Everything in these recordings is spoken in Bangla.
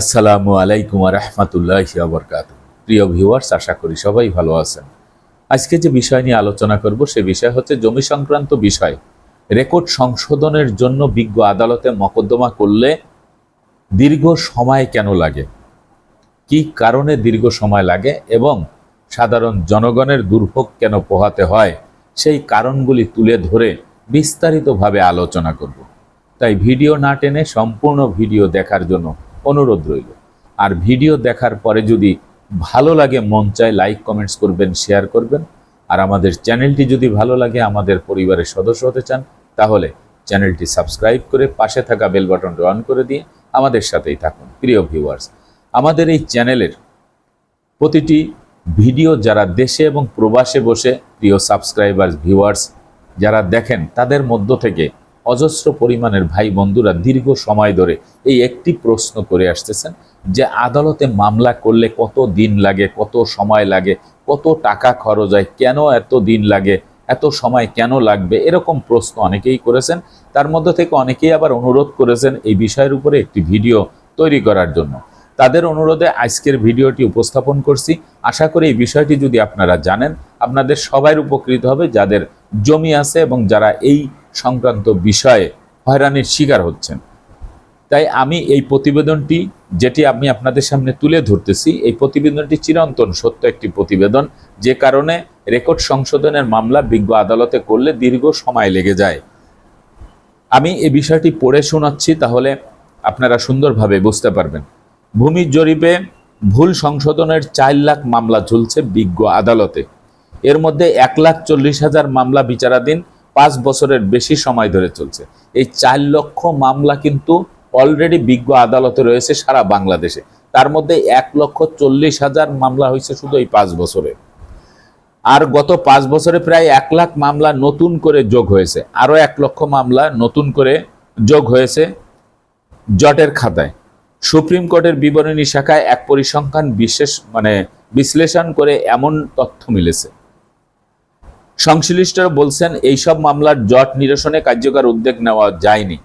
আসসালামু আলাইকুম রহমতুল্লাহ বরকাত প্রিয় ভিউয়ার্স, আশা করি সবাই ভালো আছেন। আজকে যে বিষয় নিয়ে আলোচনা করব, সে বিষয় হচ্ছে জমি সংক্রান্ত বিষয়। রেকর্ড সংশোধনের জন্য বিজ্ঞ আদালতে মকদ্দমা করলে দীর্ঘ সময় কেন লাগে? কি কারণে দীর্ঘ সময় লাগে এবং সাধারণ জনগণের দুর্ভোগ কেন পোহাতে হয়? সেই কারণগুলি তুলে ধরে বিস্তারিতভাবে আলোচনা করব। তাই ভিডিও না টেনে সম্পূর্ণ ভিডিও দেখার জন্য অনুরোধ রইল। আর ভিডিও দেখার পরে যদি ভালো লাগে, মন চায় লাইক কমেন্টস করবেন শেয়ার করবেন। আর আমাদের চ্যানেলটি যদি ভালো লাগে, আমাদের পরিবারের সদস্য হতে চান, তাহলে চ্যানেলটি সাবস্ক্রাইব করে পাশে থাকা বেল বাটনটি অন করে দিয়ে আমাদের সাথেই থাকুন, প্রিয় ভিউয়ার্স আমাদের এই চ্যানেলের প্রতিটি ভিডিও যারা দেশে এবং প্রবাসে বসে, প্রিয় সাবস্ক্রাইবার ভিউয়ার্স যারা দেখেন, তাদের মধ্য থেকে অজস্র পরিমাণের ভাই বন্ধুরা দীর্ঘ সময় ধরে এই একটি প্রশ্ন করে আসতেছেন যে আদালতে মামলা করলে কত দিন লাগে, কত সময় লাগে, কত টাকা খরচ হয়, কেন এত দিন লাগে, এত সময় কেন লাগবে, এরকম প্রশ্ন অনেকেই করেছেন। তার মধ্যে থেকে অনেকেই আবার অনুরোধ করেছেন এই বিষয়ের উপরে একটি ভিডিও তৈরি করার জন্য। তাদের অনুরোধে আজকের ভিডিওটি উপস্থাপন করছি। আশা করি এই বিষয়টি যদি আপনারা জানেন, আপনাদের সবাই উপকৃত হবে, যাদের জমি আছে এবং যারা এই সংক্রান্ত বিষয়ে হয়রানির শিকার হচ্ছেন। তাই আমি এই প্রতিবেদনটি, যেটি আমি আপনাদের সামনে তুলে ধরতেছি, এই প্রতিবেদনটি চিরন্তন সত্য একটি প্রতিবেদন, যে কারণে রেকর্ড সংশোধনের মামলা বিজ্ঞ আদালতে করলে দীর্ঘ সময় লেগে যায়। আমি এই বিষয়টি পড়ে শোনাচ্ছি, তাহলে আপনারা সুন্দরভাবে বুঝতে পারবেন। ভূমি জরিপে ভুল সংশোধনের চার লাখ মামলা ঝুলছে বিজ্ঞ আদালতে। এর মধ্যে এক লাখ চল্লিশ হাজার মামলা বিচারাধীন পাঁচ বছরের বেশি সময় ধরে চলছে। এই চার লক্ষ মামলা কিন্তু অলরেডি বিজ্ঞ আদালতে রয়েছে সারা বাংলাদেশে। তার মধ্যে এক লক্ষ চল্লিশ হাজার মামলা হয়েছে শুধু এই পাঁচ বছরে। আর গত পাঁচ বছরে প্রায় এক লাখ মামলা নতুন করে যোগ হয়েছে। আরও এক লক্ষ মামলা নতুন করে যোগ হয়েছে জটের খাতায়। সুপ্রিম কোর্টের বিবরণী শাখায় এক পরিসংখ্যান বিশেষ মানে বিশ্লেষণ করে এমন তথ্য মিলেছে। সংশ্লিষ্টরা বলছেন এইসব মামলার জট নিরসনে কার্যকর উদ্যোগ নেওয়া যায়নি।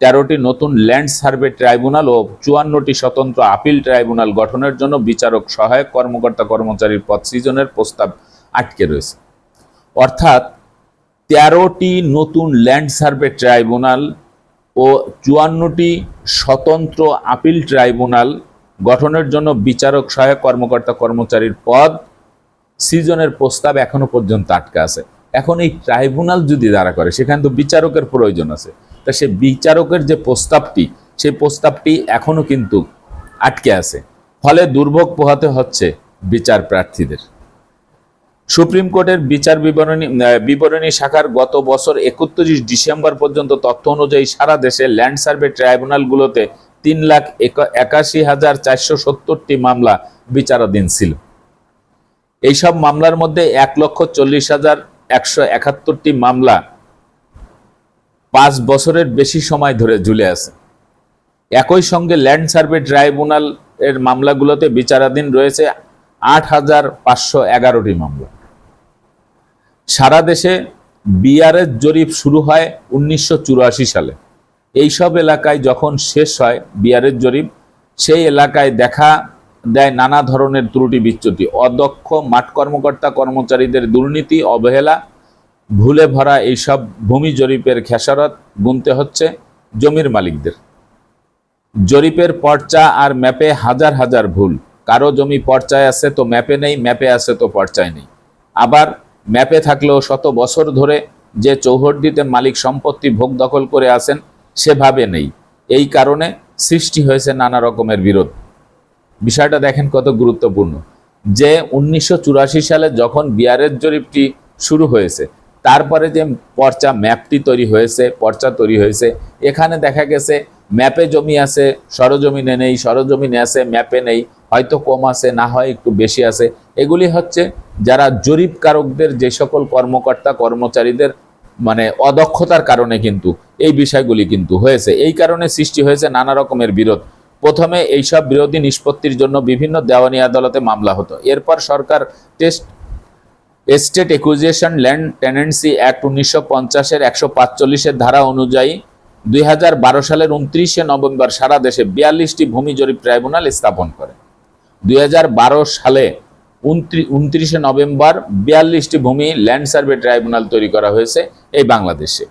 তেরোটি নতুন ল্যান্ড সার্ভে ট্রাইব্যুনাল ও চুয়ান্নটি স্বতন্ত্র আপিল ট্রাইব্যুনাল গঠনের জন্য বিচারক সহায়ক কর্মকর্তা কর্মচারীর পদ সৃজনের প্রস্তাব আটকে রয়েছে। অর্থাৎ, তেরোটি নতুন ল্যান্ড সার্ভে ট্রাইব্যুনাল ও চুয়ান্নটি স্বতন্ত্র আপিল ট্রাইব্যুনাল গঠনের জন্য বিচারক সহায়ক কর্মকর্তা কর্মচারীর পদ সৃজনের প্রস্তাব এখনও পর্যন্ত আটকা আছে। এখন এই ট্রাইব্যুনাল যদি দাঁড়া করে, সেখানে তো বিচারকের প্রয়োজন আছে। তা সে বিচারকের যে প্রস্তাবটি, সেই প্রস্তাবটি এখনও কিন্তু আটকে আছে। ফলে দুর্ভোগ পোহাতে হচ্ছে বিচার প্রার্থীদের। সুপ্রিম কোর্টের বিচার বিবরণী বিবরণী শাখার গত বছর একত্রিশ ডিসেম্বর পর্যন্ত তথ্য অনুযায়ী সারা দেশে ল্যান্ড সার্ভে ট্রাইব্যুনালগুলোতে তিন লাখ একা- একাশি হাজার চারশো সত্তরটি মামলা বিচারাধীন ছিল। এইসব মামলার মধ্যে এক লক্ষ চল্লিশ হাজার একশো একাত্তরটি মামলা পাঁচ বছরের বেশি সময় ধরে ঝুলে আছে। একই সঙ্গে ল্যান্ড সার্ভে ট্রাইব্যুনাল এর মামলাগুলোতে বিচারাধীন রয়েছে আট হাজার পাঁচশো এগারোটি মামলা। সারা দেশে বিআরএস জরিপ শুরু হয় উনিশশো চুরাশি সালে। এইসব এলাকায় যখন শেষ হয় বিআরএস জরিপ, সেই এলাকায় দেখা দেয় নানা ধরনের ত্রুটি বিচ্যুতি। অদক্ষ মাঠ কর্মকর্তা কর্মচারীদের দুর্নীতি, অবহেলা, ভুলে ভরা এইসব ভূমি জরিপের খেসারত গুনতে হচ্ছে জমির মালিকদের। জরিপের পর্চা আর ম্যাপে হাজার হাজার ভুল। কারও জমি পর্চায় আছে তো ম্যাপে নেই, ম্যাপে আছে তো পর্চায় নেই। আবার ম্যাপে থাকলেও শত বছর ধরে যে চৌহদ্দিতে মালিক সম্পত্তি ভোগ দখল করে আছেন, সেভাবে নেই। এই কারণে সৃষ্টি হয়েছে নানা রকমের বিরোধ। বিষয়টা দেখেন কত গুরুত্বপূর্ণ। যে উনিশশো চুরাশি সালে যখন বিআরএস জরিপটি শুরু হয়েছে, তারপরে যে পর্চা ম্যাপটি তৈরি হয়েছে, পর্চা তৈরি হয়েছে, এখানে দেখা গেছে ম্যাপে জমি আছে, সরজমিনে নেই, সরজমিনে আছে, ম্যাপে নেই, হয়তো কম আছে, না হয় একটু বেশি আছে। এগুলি হচ্ছে যারা জরিপকারকদের যে সকল কর্মকর্তা, কর্মচারীদের মানে অদক্ষতার কারণে কিন্তু এই বিষয়গুলি কিন্তু হয়েছে। এই কারণে সৃষ্টি হয়েছে নানা রকমের বিরোধ। প্রথমে এইসব বিরোধী নিষ্পত্তির জন্য বিভিন্ন দেওয়ানি আদালতে মামলা হতো। এরপর সরকার test estate acquisition land tenancy act উনিশশো পঞ্চাশের একশো পাঁচচল্লিশের ধারা অনুযায়ী দুই হাজার বারো সালের উনত্রিশে নভেম্বর সারা দেশে বিয়াল্লিশটি ভূমি জরিপ ট্রাইব্যুনাল স্থাপন করে। দুই হাজার বারো সালে উনত্রিশে নভেম্বর বিয়াল্লিশটি ভূমি ল্যান্ড সার্ভে ট্রাইব্যুনাল তৈরি করা হয়েছে এই বাংলাদেশে।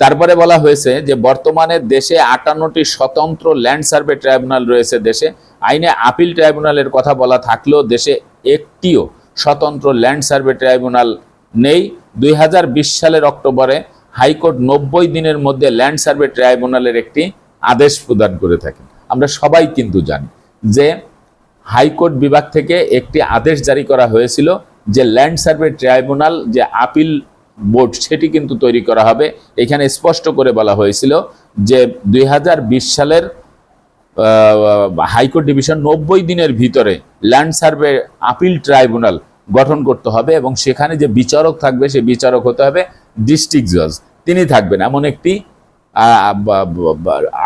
তারপরে বলা হয়েছে যে বর্তমানে দেশে আটান্নটি স্বতন্ত্র ল্যান্ড সার্ভে ট্রাইব্যুনাল রয়েছে দেশে। আইনে আপিল ট্রাইব্যুনালের কথা বলা থাকলেও দেশে একটিও স্বতন্ত্র ল্যান্ড সার্ভে ট্রাইব্যুনাল নেই। দুই হাজার বিশ সালের অক্টোবরে হাইকোর্ট নব্বই দিনের মধ্যে ল্যান্ড সার্ভে ট্রাইব্যুনালের একটি আদেশ প্রদান করে থাকে। আমরা সবাই কিন্তু জানি যে হাইকোর্ট বিভাগ থেকে একটি আদেশ জারি করা হয়েছিল যে ল্যান্ড সার্ভে ট্রাইব্যুনাল যে আপিল বোর্ড সেটি কিন্তু তৈরি করা হবে। এখানে স্পষ্ট করে বলা হয়েছিল যে দুই হাজার বিশ সালের হাইকোর্ট ডিভিশন নব্বই দিনের ভিতরে ল্যান্ড সার্ভে আপিল ট্রাইব্যুনাল গঠন করতে হবে এবং সেখানে যে বিচারক থাকবে সে বিচারক হতে হবে ডিস্ট্রিক্ট জজ। তিনি থাকবেন এমন একটি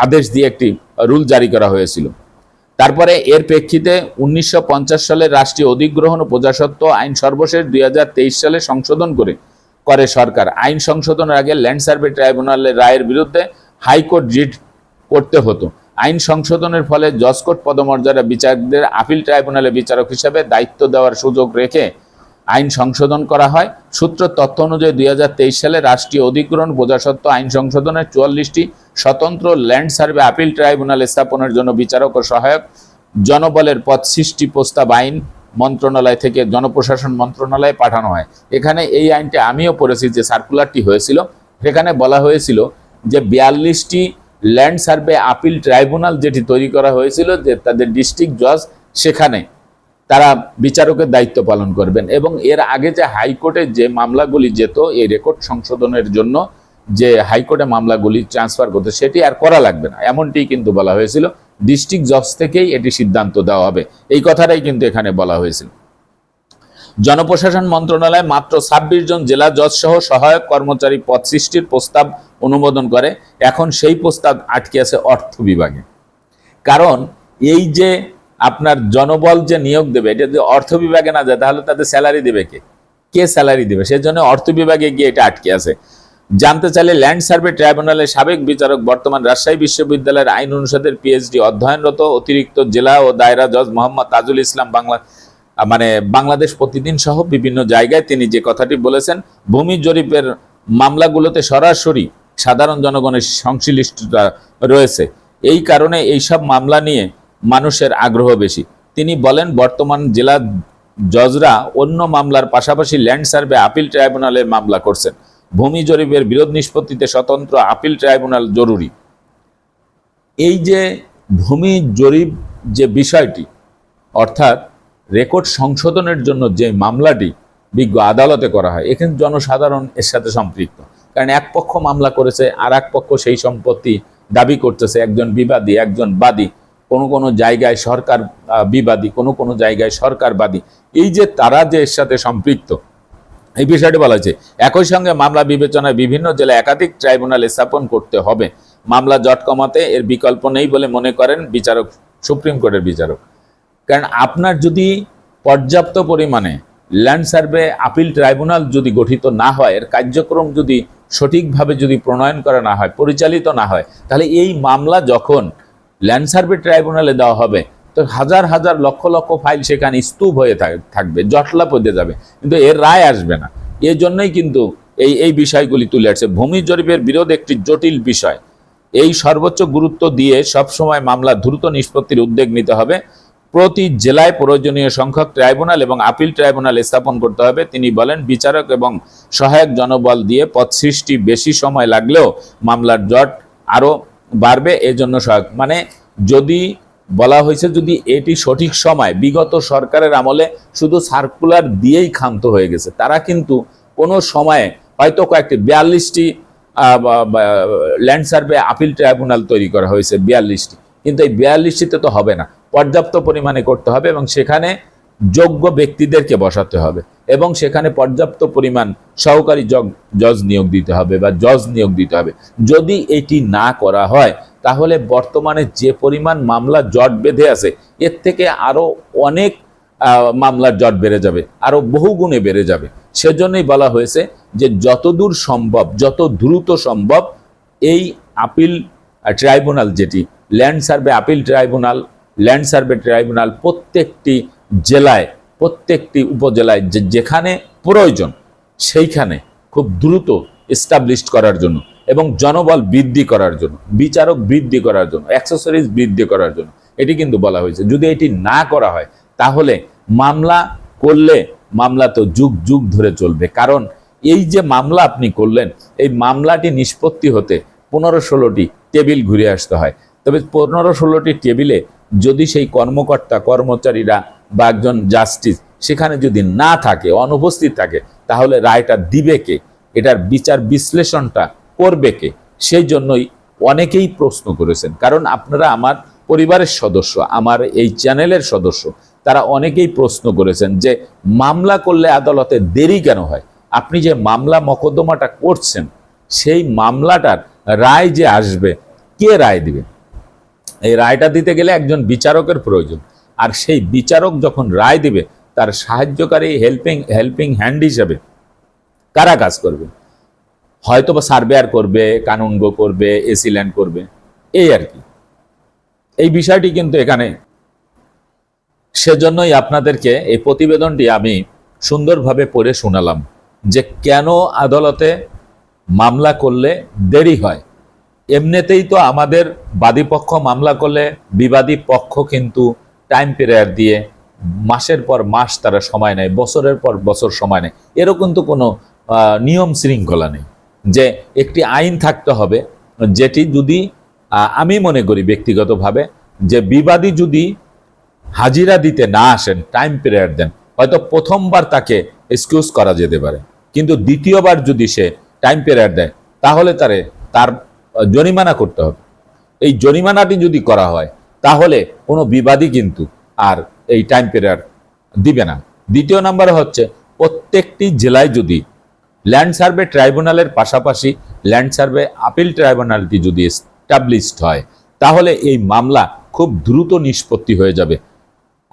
আদেশ দিয়ে একটি রুল জারি করা হয়েছিল। তারপরে এর প্রেক্ষিতে উনিশশো সালের রাষ্ট্রীয় অধিগ্রহণ ও প্রজাসত্ব আইন সর্বশেষ দুই হাজার তেইশ সালে সংশোধন করে করে সরকার। আইন সংশোধনের আগে ল্যান্ড সার্ভে ট্রাইব্যুনালের রায়ের বিরুদ্ধে হাইকোর্ট রিট করতে হতো। আইন সংশোধনের ফলে জজকোর্ট পদমর্যাদা বিচারকদের আপিল ট্রাইব্যুনালে বিচারক হিসাবে দায়িত্ব দেওয়ার সুযোগ রেখে আইন সংশোধন করা হয়। সূত্র তথ্য অনুযায়ী দুই হাজার তেইশ সালে রাষ্ট্রীয় অধিগ্রহণ প্রজাসত্ব আইন সংশোধনের চুয়াল্লিশটি স্বতন্ত্র ল্যান্ড সার্ভে আপিল ট্রাইব্যুনাল স্থাপনের জন্য বিচারক ও সহায়ক জনবলের পদ সৃষ্টি প্রস্তাব আইন মন্ত্রণালয় থেকে জনপ্রশাসন মন্ত্রণালয়ে পাঠানো হয়। এখানে এই আইনটি আমিও পড়েছি যে সার্কুলারটি হয়েছিল। সেখানে বলা হয়েছিল যে বিয়াল্লিশটি ল্যান্ড সার্ভে আপিল ট্রাইব্যুনাল যেটি তৈরি করা হয়েছিল যে তাদের ডিস্ট্রিক্ট জজ সেখানে তারা বিচারকের দায়িত্ব পালন করবেন এবং এর আগে যে হাইকোর্টে যে মামলাগুলি যেত, এই রেকর্ড সংশোধনের জন্য যে হাইকোর্টে মামলাগুলি ট্রান্সফার করতে সেটি আর করা লাগবে না। এমনটি কিন্তু বলা হয়েছিল। ডিস্ট্রিক্ট জজ থেকেই এটি সিদ্ধান্ত দেওয়া হবে। এই কথাটাই কিন্তু এখানে বলা হয়েছিল। জনপ্রশাসন মন্ত্রণালয় মাত্র ছাব্বিশ জন জেলা জজ সহ সহায়ক কর্মচারী পদ সৃষ্টির প্রস্তাব অনুমোদন করে। এখন সেই প্রস্তাব আটকে আছে অর্থ বিভাগে। কারণ এই যে আপনার জনবল যে নিয়োগ দেবে, এটা যদি অর্থ বিভাগে না যায়, তাহলে তাদের স্যালারি দেবে কে? কে স্যালারি দেবে? সেজন্য অর্থ বিভাগে গিয়ে এটা আটকে আছে। জানতে চাইলে ল্যান্ড সার্ভে ট্রাইব্যুনালের সাবেক বিচারক বর্তমান রাজশাহী বিশ্ববিদ্যালয়ের আইন অনুষদের পিএইচডি অধ্যয়নরত অতিরিক্ত জেলা ও দায়রা জজ মোহাম্মদ তাজুল ইসলাম বাংলা মানে বাংলাদেশ প্রতিদিন সহ বিভিন্ন জায়গায় তিনি যে কথাটি বলেছেন, ভূমি জরিপের মামলাগুলোতে সরাসরি সাধারণ জনগণের সংশ্লিষ্টতা রয়েছে। এই কারণে এইসব মামলা নিয়ে মানুষের আগ্রহ বেশি। তিনি বলেন, বর্তমান জেলা জজরা অন্য মামলার পাশাপাশি ল্যান্ড সার্ভে আপিল ট্রাইব্যুনালের মামলা করছেন। ভূমি জরিপের বিরোধ নিষ্পত্তিতে স্বতন্ত্র আপিল ট্রাইব্যুনাল জরুরি। এই যে ভূমি জরিপ যে বিষয়টি, অর্থাৎ রেকর্ড সংশোধনের জন্য যে মামলাটি বিজ্ঞ আদালতে করা হয়, এখানে জনসাধারণ এর সাথে সম্পৃক্ত। কারণ এক পক্ষ মামলা করেছে, আর এক পক্ষ সেই সম্পত্তি দাবি করতেছে, একজন বিবাদী, একজন বাদী। কোনো কোনো জায়গায় সরকার বিবাদী, কোনো কোনো জায়গায় সরকারবাদী এই যে তারা যে এর সাথে সম্পৃক্ত এই বিষয়টি বলা হয়েছে। একই সঙ্গে মামলা বিবেচনায় বিভিন্ন জেলায় একাধিক ট্রাইব্যুনাল স্থাপন করতে হবে। মামলা জট কমাতে এর বিকল্প নেই বলে মনে করেন বিচারক, সুপ্রিম কোর্টের বিচারক। কারণ আপনার যদি পর্যাপ্ত পরিমাণে ল্যান্ড সার্ভে, আপিল ট্রাইব্যুনাল যদি গঠিত না হয়, এর কার্যক্রম যদি সঠিকভাবে যদি প্রণয়ন করা না হয়, পরিচালিত না হয়, তাহলে এই মামলা যখন ল্যান্ড সার্ভে ট্রাইব্যুনালে দেওয়া হবে তো হাজার হাজার লক্ষ লক্ষ ফাইল সেখানে স্তূপ হয়ে থাকবে, জটলা পদে যাবে। কিন্তু এর রায় আসবে না। এর জন্যই কিন্তু এই এই বিষয়গুলি তুলে আসছে ভূমি জরিপের বিরোধ একটি জটিল বিষয়। এই সর্বোচ্চ গুরুত্ব দিয়ে সবসময় মামলা দ্রুত নিষ্পত্তির উদ্যোগ নিতে হবে। প্রতি জেলায় প্রয়োজনীয় সংখ্যক ট্রাইব্যুনাল এবং আপিল ট্রাইব্যুনাল স্থাপন করতে হবে। তিনি বলেন, বিচারক এবং সহায়ক জনবল দিয়ে পথ সৃষ্টি বেশি সময় লাগলেও মামলার জট আরও বাড়বে। এজন্য সহায়ক। মানে যদি বলা হয়েছে যদি এটি সঠিক সময়, বিগত সরকারের আমলে শুধু সার্কুলার দিয়েই ক্ষান্ত হয়ে গেছে, তারা কিন্তু কোনো সময়ে হয়তো কয়েকটি বিয়াল্লিশটি ল্যান্ড সার্ভে আপিল ট্রাইব্যুনাল তৈরি করা হয়েছে বিয়াল্লিশটি, কিন্তু এই বিয়াল্লিশটিতে তো হবে না। পর্যাপ্ত পরিমাণে করতে হবে এবং সেখানে যোগ্য ব্যক্তিদেরকে বসাতে হবে এবং সেখানে পর্যাপ্ত পরিমাণ সহকারী জজ নিয়োগ দিতে হবে বা জজ নিয়োগ দিতে হবে। যদি এটি না করা হয় তাহলে বর্তমানে যে পরিমাণ মামলা জট বেঁধে আছে, এর থেকে আরও অনেক মামলার জট বেড়ে যাবে আরও বহু গুণে বেড়ে যাবে। সেজন্যই বলা হয়েছে যে যতদূর সম্ভব, যত দ্রুত সম্ভব এই আপিল ট্রাইব্যুনাল যেটি, land survey appeal tribunal, land survey tribunal প্রত্যেকটি জেলায়, প্রত্যেকটি উপজেলায় যেখানে প্রয়োজন সেইখানে খুব দ্রুত এস্টাবলিশড করার জন্য এবং জনবল বৃদ্ধি করার জন্য, বিচারক বৃদ্ধি করার জন্য অ্যাক্সেসরিজ বৃদ্ধি করার জন্য, এটি কিন্তু বলা হয়েছে। যদি এটি না করা হয়, তাহলে মামলা করলে মামলা তো যুগ যুগ ধরে চলবে। কারণ এই যে মামলা আপনি করলেন, এই মামলাটি নিষ্পত্তি হতে পনেরো ষোলোটি টেবিল ঘুরে আসতে হয়। তবে পনেরো ষোলোটি টেবিলে যদি সেই কর্মকর্তা, কর্মচারীরা বা একজন জাস্টিস সেখানে যদি না থাকে, অনুপস্থিত থাকে, তাহলে রায়টা দিবে কে? এটার বিচার বিশ্লেষণটা করবে কে? সেই জন্যই অনেকেই প্রশ্ন করেছেন। কারণ আপনারা আমার পরিবারের সদস্য, আমার এই চ্যানেলের সদস্য, তারা অনেকেই প্রশ্ন করেছেন যে মামলা করলে আদালতে দেরি কেন হয়? আপনি যে মামলা মকদ্দমাটা করছেন, সেই মামলাটার রায় যে আসবে, কে রায় দিবে? এই রায়টা দিতে গেলে একজন বিচারকের প্রয়োজন। আর সেই বিচারক যখন রায় দিবে, তার সাহায্যকারী হেল্পিং হেল্পিং হ্যান্ড হিসাবে কারা কাজ করবে? হয়তো বা সার্ভেয়ার করবে, কানুনগো করবে, এসি ল্যান্ড করবে, এই আর কি। এই বিষয়টি কিন্তু এখানে। সেজন্যই আপনাদেরকে এই প্রতিবেদনটি আমি সুন্দরভাবে পড়ে শোনালাম যে কেন আদালতে মামলা করলে দেরি হয়। এমনিতেই তো আমাদের বাদীপক্ষ মামলা করলে বিবাদী পক্ষ কিন্তু টাইম পিরিয়ড দিয়ে মাসের পর মাস তারা সময় নেয়, বছরের পর বছর সময় নেয়। এরকম তো কোনো নিয়ম শৃঙ্খলা নেই। যে একটি আইন থাকতে হবে, যেটি যদি আমি মনে করি ব্যক্তিগতভাবে যে বিবাদী যদি হাজিরা দিতে না আসেন টাইম পিরিয়ড দেন, হয়তো প্রথমবার তাকে এক্সকিউজ করা যেতে পারে। কিন্তু দ্বিতীয়বার যদি সে টাইম পিরিয়ড দেয়, তাহলে তারে, তার জরিমানা করতে হবে। এই জরিমানাটি যদি করা হয়, তাহলে কোনো বিবাদী কিন্তু আর এই টাইম পিরিয়ড দিবে না। দ্বিতীয় নাম্বার হচ্ছে, প্রত্যেকটি জেলায় যদি ল্যান্ড সার্ভে ট্রাইব্যুনালের পাশাপাশি ল্যান্ড সার্ভে আপিল ট্রাইব্যুনালটি যদি এস্টাবলিশড হয়, তাহলে এই মামলা খুব দ্রুত নিষ্পত্তি হয়ে যাবে।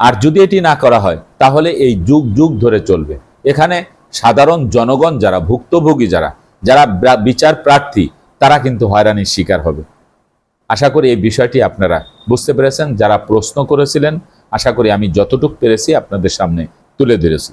আর যদি এটি না করা হয়, তাহলে এই যুগ যুগ ধরে চলবে। এখানে সাধারণ জনগণ যারা, ভুক্তভোগী যারা যারা বিচার প্রার্থী, তারা কিন্তু হয়রানির শিকার হবে। আশা করি এই বিষয়টি আপনারা বুঝতে পেরেছেন। যারা প্রশ্ন করেছিলেন, আশা করি আমি যতটুকু পেরেছি আপনাদের সামনে তুলে ধরেছি।